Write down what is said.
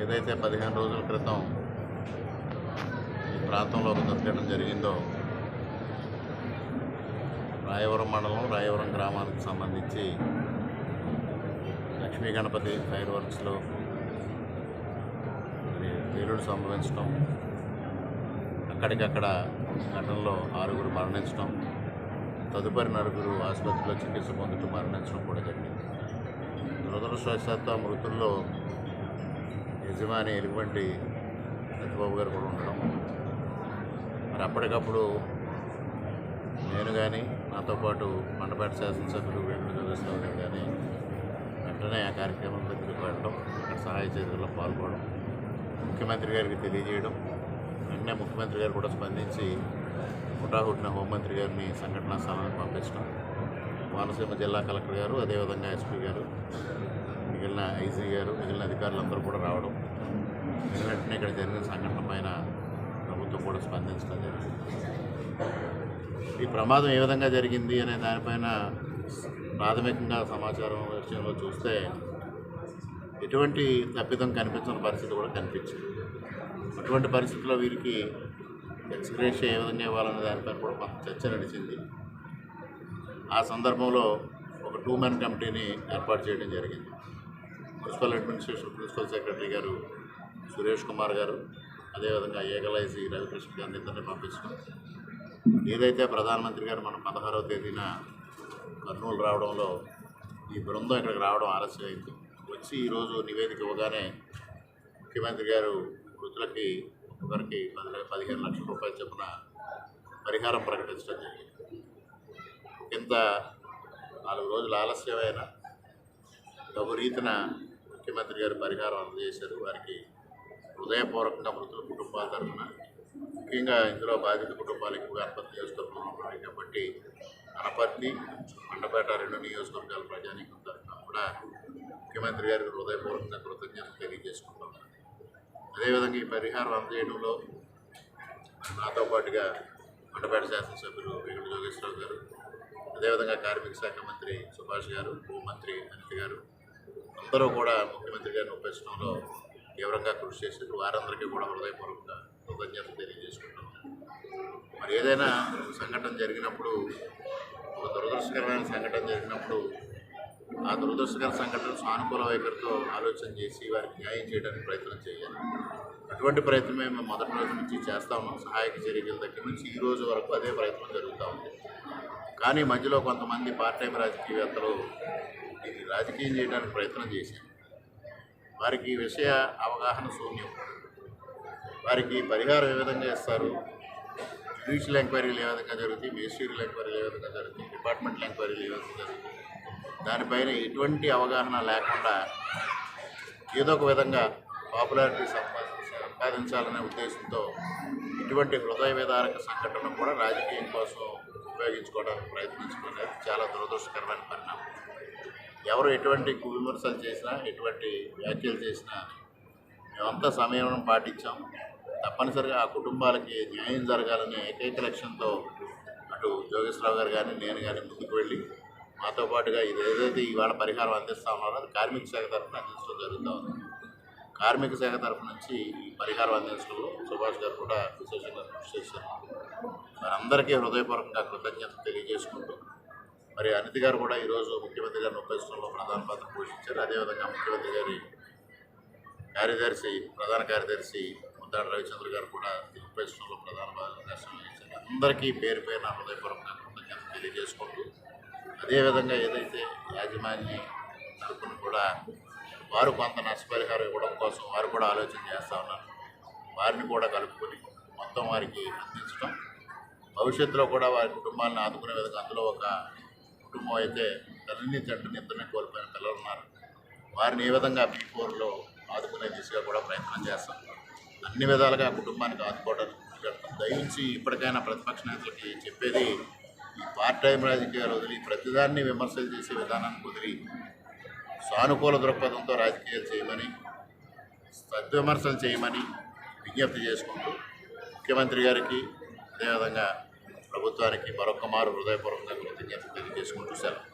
ఏదైతే పదిహేను రోజుల క్రితం ఈ ప్రాంతంలో ఒక జరిగిందో రాయవరం మండలం రాయవరం గ్రామానికి సంబంధించి లక్ష్మీ గణపతి ఫైర్ వర్క్స్లో పేలుడు సంభవించడం అక్కడికక్కడ ఘటనలో ఆరుగురు మరణించడం తదుపరి నలుగురు ఆసుపత్రిలో చికిత్స పొందుతూ మరణించడం కూడా జరిగింది. దురదృష్టవశాత్తు ఆ మృతుల్లో యజమాని ఎలుగుబంటి సత్యబాబు గారు కూడా ఉండడం. మరి అప్పటికప్పుడు నేను కానీ నాతో పాటు మండపేట శాసనసభ్యులు వేణుగోపాల్ చంద్రశ్రావు గారు కానీ వెంటనే ఆ కార్యక్రమం దగ్గరికి వెళ్ళడం అక్కడ సహాయ చర్యల్లో పాల్గొనడం ముఖ్యమంత్రి గారికి తెలియజేయడం వెంటనే ముఖ్యమంత్రి గారు కూడా స్పందించి హుటాహుటిన హోంమంత్రి గారిని సంఘటనా స్థలానికి పంపించడం కోనసీమ జిల్లా కలెక్టర్ గారు అదేవిధంగా ఎస్పీ గారు మిగిలిన ఐజీ గారు మిగిలిన అధికారులందరూ కూడా రావడం నేను వెంటనే ఇక్కడ జరిగిన సంఘటన పైన ప్రభుత్వం కూడా స్పందించడం జరిగింది. ఈ ప్రమాదం ఏ విధంగా జరిగింది అనే దానిపైన ప్రాథమికంగా సమాచారం విషయంలో చూస్తే ఎటువంటి తప్పిదం కనిపించిన పరిస్థితి కూడా కనిపించింది. అటువంటి పరిస్థితుల్లో వీరికి ఎక్స్గ్రేషియా ఏ విధంగా ఇవ్వాలనే దానిపైన కూడా కొంత చర్చ నడిచింది. ఆ సందర్భంలో ఒక టూ మెన్ కమిటీని ఏర్పాటు చేయడం జరిగింది. మున్సిపల్ అడ్మినిస్ట్రేషన్ ప్రిన్సిపల్ సెక్రటరీ గారు సురేష్ కుమార్ గారు అదేవిధంగా ఏగలైసి రవికృష్ణ గారిని ఇద్దరిని పంపించడం ఏదైతే ప్రధానమంత్రి గారు మనం పదహారవ తేదీన కర్నూలు రావడంలో ఈ బృందం ఇక్కడికి రావడం ఆలస్యమైంది. వచ్చి ఈరోజు నివేదిక ఇవ్వగానే ముఖ్యమంత్రి గారు మృతులకి ఒకరికి పది పదిహేను లక్షల రూపాయలు చొప్పున పరిహారం ప్రకటించడం జరిగింది. ఇంత నాలుగు రోజులు ఆలస్యమైన తగు రీతిన ముఖ్యమంత్రి గారు పరిహారం అందజేశారు. వారికి హృదయపూర్వకంగా మృతుల కుటుంబాల తరఫున ముఖ్యంగా ఇందులో బాధిత కుటుంబాలు ఎక్కువగా అనపర్తి నియోజకవర్గంలో ఉన్నాయి కాబట్టి అనపర్తి మండపేట రెండు నియోజకవర్గాల ప్రజానీకం తరఫున కూడా ముఖ్యమంత్రి గారికి హృదయపూర్వకంగా కృతజ్ఞతలు తెలియజేసుకుంటున్నాను. అదేవిధంగా ఈ పరిహారం అందజేయడంలో నాతో పాటుగా మండపేట శాసనసభ్యులు వేణుగోపాల్ జోగేశ్వరరావు గారు అదేవిధంగా కార్మిక శాఖ మంత్రి సుభాష్ గారు హోంమంత్రి అనిత గారు అందరూ కూడా ముఖ్యమంత్రి గారిని ఒప్పించడంలో తీవ్రంగా కృషి చేశారు వారందరికీ కూడా హృదయపూర్వక కృతజ్ఞతలు తెలియజేసుకుంటాం మరి ఏదైనా సంఘటన జరిగినప్పుడు ఒక దురదృష్టకరమైన సంఘటన జరిగినప్పుడు ఆ దురదృష్టకర సంఘటన సానుకూల వైఖరితో ఆలోచన చేసి వారికి న్యాయం చేయడానికి ప్రయత్నం చేయాలి. అటువంటి ప్రయత్నమే మేము మొదటి రోజు నుంచి చేస్తా ఉన్నాం సహాయక చర్యల దగ్గర నుంచి ఈ రోజు వరకు అదే ప్రయత్నం జరుగుతూ ఉంది. కానీ మధ్యలో కొంతమంది పార్ట్ టైం రాజకీయవేత్తలు రాజకీయం చేయడానికి ప్రయత్నం చేశారు. వారికి ఈ విషయ అవగాహన శూన్యం. వారికి పరిహారం ఏ విధంగా ఇస్తారు జ్యుడిషియల్ ఎంక్వైరీలు ఏ విధంగా జరుగుతాయి మేజిస్ట్రియల్ ఎంక్వైరీలు ఏ విధంగా జరుగుతాయి డిపార్ట్మెంటల్ ఎంక్వైరీలు ఏ విధంగా జరుగుతాయి దానిపైన ఎటువంటి అవగాహన లేకుండా ఏదో ఒక విధంగా పాపులారిటీ సంపాదించాలనే ఉద్దేశంతో ఇటువంటి హృదయ విదారక సంఘటన కూడా రాజకీయం కోసం ఉపయోగించుకోవడానికి ప్రయత్నించుకునేది చాలా దురదృష్టకరమైన పని. ఎవరు ఎటువంటి విమర్శలు చేసినా ఎటువంటి వ్యాఖ్యలు చేసినా మేమంతా సమయం పాటించాం. తప్పనిసరిగా ఆ కుటుంబాలకి న్యాయం జరగాలనే ఏకైక లక్ష్యంతో అటు జోగేశ్వరరావు గారు కానీ నేను కానీ ముందుకు వెళ్ళి మాతో పాటుగా ఇది ఏదైతే ఇవాళ పరిహారం అందిస్తా ఉన్నారో అది కార్మిక శాఖ తరఫున అందించడం జరుగుతూ ఉంది. కార్మిక శాఖ తరఫు నుంచి ఈ పరిహారం అందించడంలో సుభాష్ గారు కూడా విశేషంగా కృషి చేశారు. వారందరికీ హృదయపూర్వకంగా కృతజ్ఞత తెలియజేసుకుంటూ మరి అనితి గారు కూడా ఈరోజు ముఖ్యమంత్రి గారిని ఉపయోగించడంలో ప్రధాన పాత్ర పోషించారు. అదేవిధంగా ముఖ్యమంత్రి గారి కార్యదర్శి ప్రధాన కార్యదర్శి ముద్దాడు రవిచంద్ర గారు కూడా ఉపయోగించడంలో ప్రధాన భాగదర్శనం వహించారు అందరికీ పేరు పేరున హృదయపూర్వకంగా కృతజ్ఞతలు తెలియజేసుకుంటూ అదేవిధంగా ఏదైతే యాజమాన్య తరపున కూడా వారు కొంత నష్టపరిహారం ఇవ్వడం కోసం వారు కూడా ఆలోచన చేస్తూ ఉన్నారు. వారిని కూడా కలుపుకొని మొత్తం వారికి అందించడం భవిష్యత్తులో కూడా వారి కుటుంబాలను ఆదుకునే విధంగా అందులో ఒక కుటుంబం అయితే తల్లిని తండ్రిని ఇద్దరిని కోల్పోయిన పిల్లలు ఉన్నారు. వారిని ఏ విధంగా బీ ఫోర్లో ఆదుకునే దిశగా కూడా ప్రయత్నం చేస్తాం. అన్ని విధాలుగా కుటుంబానికి ఆదుకోవడానికి దయించి ఇప్పటికైనా ప్రతిపక్ష నేతలకి చెప్పేది ఈ పార్ట్ టైం రాజకీయాలు వదిలి ప్రతిదాన్ని విమర్శలు చేసే విధానాన్ని వదిలి సానుకూల దృక్పథంతో రాజకీయాలు చేయమని సద్విమర్శలు చేయమని విజ్ఞప్తి చేసుకుంటూ ముఖ్యమంత్రి గారికి అదేవిధంగా ప్రభుత్వానికి మరొక మారు హృదయపూర్వకంగా కృతజ్ఞతలు తెలియజేసుకుంటూ సెలవు.